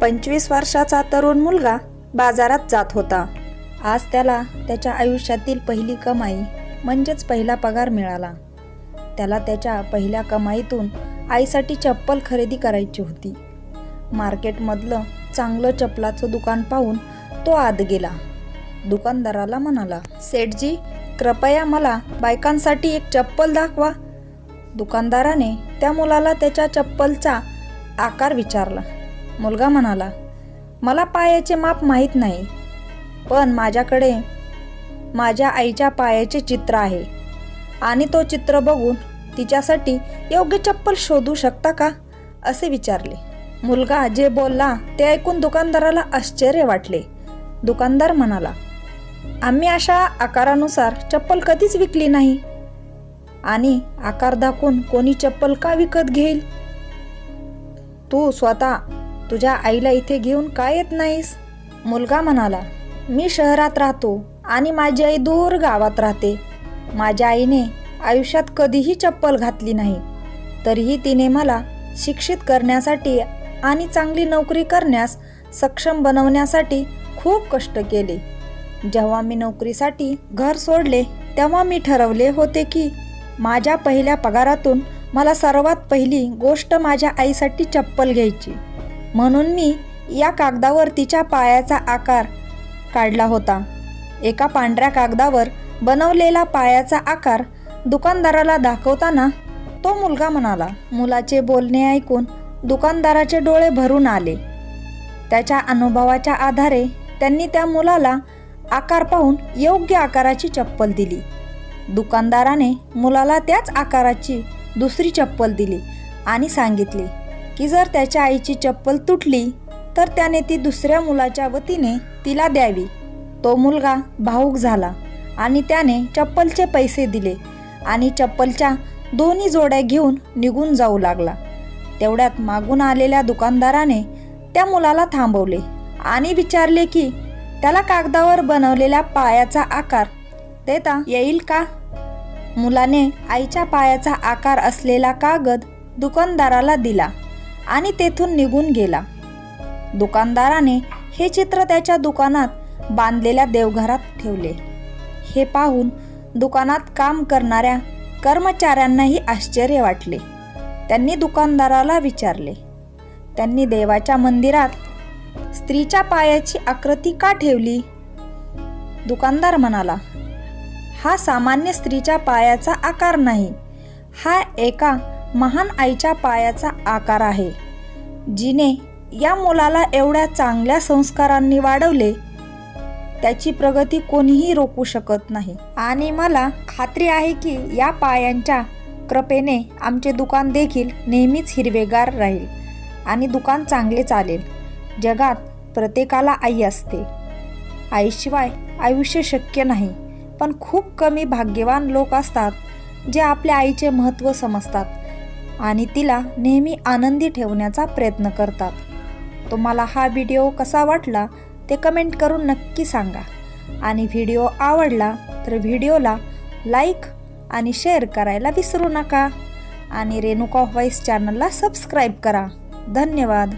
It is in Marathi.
पंचवीस वर्षाचा तरुण मुलगा बाजारात जात होता. आज त्याला त्याच्या आयुष्यातील पहिली कमाई म्हणजेच पहिला पगार मिळाला. त्याला त्याच्या पहिल्या कमाईतून आईसाठी चप्पल खरेदी करायची होती. मार्केटमधलं चांगलं चप्पलाचं दुकान पाहून तो आत गेला. दुकानदाराला म्हणाला सेठजी कृपया मला बायकांसाठी एक चप्पल दाखवा. दुकानदाराने त्या मुलाला त्याच्या चप्पलचा आकार विचारला. मुलगा म्हणाला मला पायाचे माप माहीत नाही पण माझ्याकडे माझ्या आईच्या पायाचे चित्र आहे आणि तो चित्र बघून तिच्यासाठी योग्य चप्पल शोधू शकता का? असे विचारले. मुलगा जे बोलला ते ऐकून दुकानदाराला आश्चर्य वाटले. दुकानदार म्हणाला आम्ही अशा आकारानुसार चप्पल कधीच विकली नाही. आणि आकार दाखवून कोणी चप्पल का विकत घेईल? तू स्वतः तुझ्या आईला इथे घेऊन का येत नाहीस? मुलगा म्हणाला मी शहरात राहतो आणि माझी आई दूर गावात राहते. माझ्या आईने आयुष्यात कधीही चप्पल घातली नाही. तरीही तिने मला शिक्षित करण्यासाठी आणि चांगली नोकरी करण्यास सक्षम बनवण्यासाठी खूप कष्ट केले. जेव्हा मी नोकरीसाठी घर सोडले तेव्हा मी ठरवले होते की माझ्या पहिल्या पगारातून मला सर्वात पहिली गोष्ट माझ्या आईसाठी चप्पल घ्यायची. म्हणून मी या कागदावर तिच्या पायाचा आकार काढला होता. एका पांढऱ्या कागदावर बनवलेला पायाचा आकार दुकानदाराला दाखवताना तो मुलगा म्हणाला मुलाचे बोलणे ऐकून दुकानदाराचे डोळे भरून आले. त्याच्या अनुभवाच्या आधारे त्यांनी त्या मुलाला आकार पाहून योग्य आकाराची चप्पल दिली. दुकानदाराने मुलाला त्याच आकाराची दुसरी चप्पल दिली आणि सांगितले की जर त्याच्या आईची चप्पल तुटली तर त्याने ती दुसऱ्या मुलाच्या वतीने तिला द्यावी. तो मुलगा भाऊक झाला आणि त्याने चप्पलचे पैसे दिले आणि चप्पलच्या दोन्ही जोड्या घेऊन निघून जाऊ लागला. तेवढ्यात मागून आलेल्या दुकानदाराने त्या मुलाला थांबवले आणि विचारले की त्याला कागदावर बनवलेल्या पायाचा आकार देता येईल का? मुलाने आईच्या पायाचा आकार असलेला कागद दुकानदाराला दिला. आणि तेथून निघून गेला. दुकानदाराने हे चित्र त्याच्या दुकानात बांधलेल्या देवघरात ठेवले. हे पाहून दुकानात काम करणाऱ्या कर्मचाऱ्यांनाही आश्चर्य वाटले. त्यांनी दुकानदाराला विचारले त्यांनी देवाच्या मंदिरात स्त्रीच्या पायाची आकृती का ठेवली? दुकानदार म्हणाला हा सामान्य स्त्रीच्या पायाचा आकार नाही. हा एका महान आईच्या पायाचा आकार आहे. जिने या मुलाला एवढ्या चांगल्या संस्कारांनी वाढवले त्याची प्रगती कोणीही रोखू शकत नाही. आणि मला खात्री आहे की या पायांच्या कृपेने आमचे दुकान देखील नेहमीच हिरवेगार राहील आणि दुकान चांगले चालेल. जगात प्रत्येकाला आई असते. आईशिवाय आयुष्य शक्य नाही पण खूप कमी भाग्यवान लोक असतात जे आपल्या आईचे महत्त्व समजतात. आणि तिला नेहमी आनंदी ठेवण्याचा प्रयत्न करतात. तुम्हाला हा व्हिडिओ कसा वाटला ते कमेंट करून नक्की सांगा. आणि व्हिडिओ आवडला तर व्हिडिओला लाईक आणि शेअर करायला विसरू नका. आणि रेणुका व्हॉईस चॅनलला सबस्क्राईब करा. धन्यवाद.